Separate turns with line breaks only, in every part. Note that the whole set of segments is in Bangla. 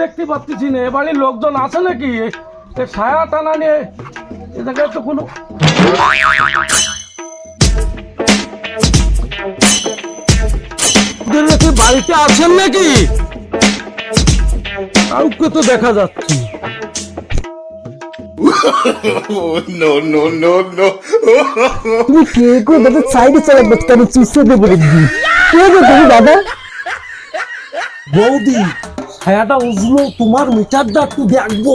দেখতে পাচ্ছি না। লোকজন আছে নাকি? ছায়া টানা নিয়ে এ জায়গায় তো কোনো বাড়িতে আছেন নাকি? কাউকে তো দেখা যাচ্ছে না।
no, no, no, no.
তুমি কে গো? দাদা সাইডে চলে চুষে দেবো দেখবি কে গো তুমি দাদা?
বৌদি ছায়াটা উজলো তোমার মিটারটা একটু দেখব।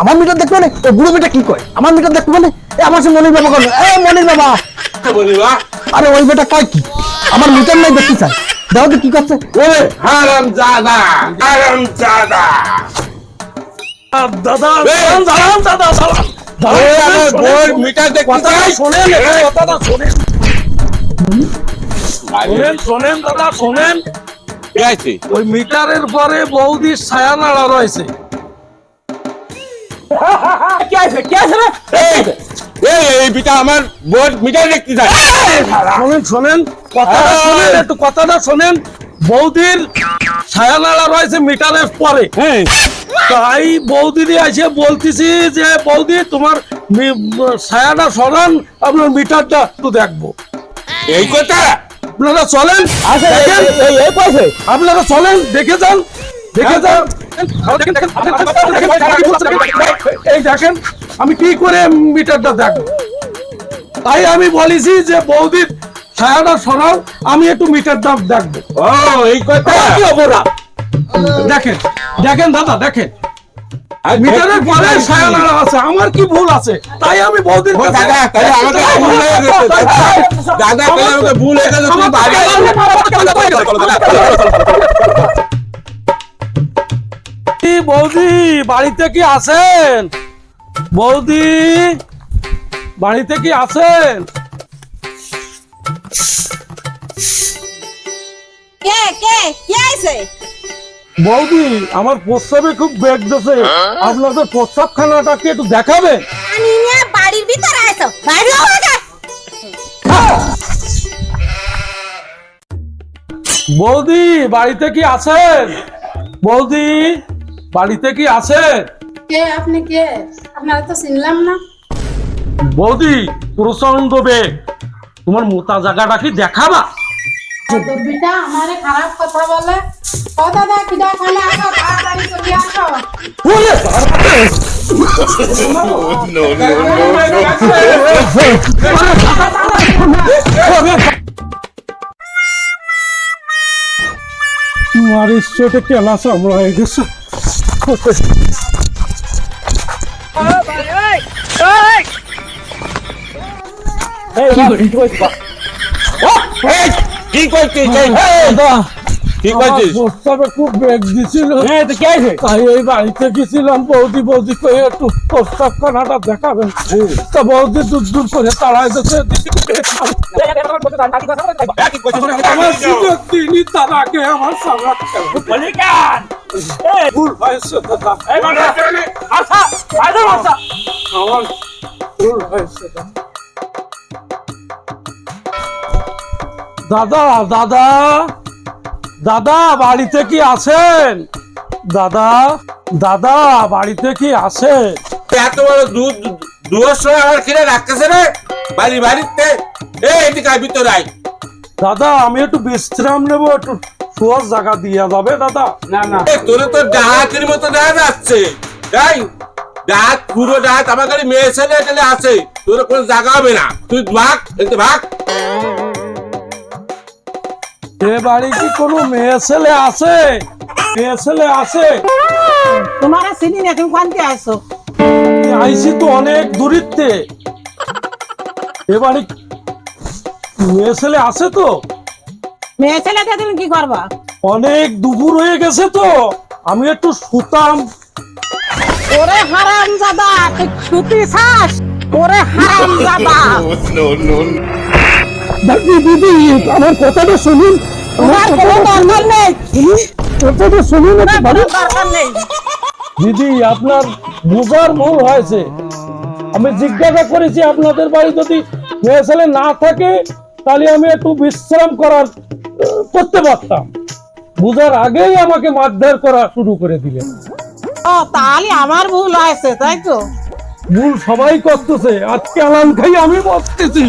আমার মিটার দেখবে না ও বুড়ো মিটার কি কয়? আমার মিটার দেখবে মানে এ আমার সে মনির বাবা এ মনির বাবা। আরে ওই বেটা কয় কি? আমার মিটার নাই দেখতে চাই। দাও তো কি করছে?
ওরে হারাম জাদা হারাম জাদা
দাদা দাঁড়ান দাদা দাঁড়ান ওই মিটারের পরে বৌদির ছায়া নাড়া রয়েছে।
কি আছে কি আছে রে?
এই! এই এই বিটা আমার বউর মিটার দেখতে চাই।
শোনেন শোনেন কথাটা শোনেন একটু কথাটা শোনেন। বৌদির ছায়া নাড়া রয়েছে মিটারের পরে।
হ্যাঁ।
তাই বৌদিদি এসে বলতেছি যে বৌদি তোমার ছায়াটা সরান আপনার মিটারটা একটু দেখব।
এই কথা?
আপনারা চলেন আপনারা চলেন দেখে যান দেখে যান। এই দেখেন আমি কি করে মিটারটা দেখব? তাই আমি বলেছি যে বৌদির ছায়াটা সরাও আমি একটু মিটারটা দেখব।
ও এই কথা?
দেখেন। দেখেন দাদা দেখেন মিটারের পরে ছায়া আছে আমার কি ভুল আছে তাই আমি বৌদির কাছে-
দাদা তাহলে আমাকে ভুল হয়ে গেছে দাদা তাহলে আমাকে ভুল হয়ে গেছে তুমি বাড়ি
বৌদি বাড়িতে কি আছেন বৌদি বাড়িতে কি আছেন
কে কে কে আইছে
বৌদি আমার প্রস্রাবে খুব বেগ দিছে। আপনাদের প্রস্রাবখানাটা কি একটু দেখাবে
আমি নিয়ে বাড়ির ভিতরে আইছো। বাইরে আগে
বৌদি বাড়িতে কি আছেন? বৌদি বাড়িতে কি আছেন?
কে আপনি কে? আপনারা তো চিনলাম না।
বৌদি প্রচণ্ড বেগ। তোমার মোটা জায়গাটা কি দেখাবা?
দব্বিটা আমারে খারাপ কথা বলে ও দাদা কিডা খানে আসো তাড়াতাড়ি চলে আসো
no, no, no,
তোমার ইচ্ছেটা কেলা সামলাই গেছে
এই, কি করছিস? কি করছিস
প্রস্তাবে খুব বেগ দিছিল
হ্যাঁ তো কি
তাই এই বাড়িতে গেছিলাম বৌদি বৌদি করে একটু প্রস্তাব খানাটা দেখাবেন তা বৌদি দূর দূর করে আমার সুযোগ দিনই তার আগে আমার সামনে ভুল হয়েছে দাদা আমার ভুল হয়েছে দাদা দাদা দাদা দাদা বাড়িতে কি আছেন? দাদা দাদা বাড়িতে কি আছে
এত বড় দুধ দুয়ার সময় আমার কিনে রাখতেছে রে? বাড়ি বাড়িতে? এই এদিকে আয় ভিতরে আয়।
দাদা আমি একটু বিশ্রাম নেব একটু শোয়ার জায়গা দিয়ে যাবে দাদা। না না।
তোরে তো ডাহাতের মতো দেখা যাচ্ছে। তাই ডাহাত পুরো ডাহাত আমার কাছে মেয়ে ছেলে টেলে আছে। তোর কোনো জায়গা হবে না। তুই ভাগ এতে ভাগ।
এ বাড়ি কি কোনো মেয়ে ছেলে আছে? মেয়ে ছেলে আছে?
তোমার চিনি না তুমি কোনতে আইছো?
আইসি তো অনেক দূরিত্বে। এ বাড়ি মেয়ে ছেলে আছে তো?
মেয়ে ছেলেকে তুমি কি করবা?
অনেক দুপুর হয়ে গেছে তো। আমি একটু শুতাম।
ওরে হারাম তুই সুতি শ্বাস ওরে হারাম
দিদি দিদি আমার কথাটা শুনুন।
তোমার কোনো দরকার নেই। দরকার
দিদি আপনার বুঝার ভুল হয়েছে। আমি জিজ্ঞাসা করেছি আপনাদের বাড়ি যদি মেয়ে ছেলে না থাকে তাহলে আমি একটু বিশ্রাম করার করতে পারতাম। বুঝার আগেই আমাকে মারধর করা শুরু করে দিলেন।
ও তাহলে আমার ভুল হয়েছে তাই তো?
ভুল সবাই করতেছে। আজকে আলাম খাই আমি বসতেছি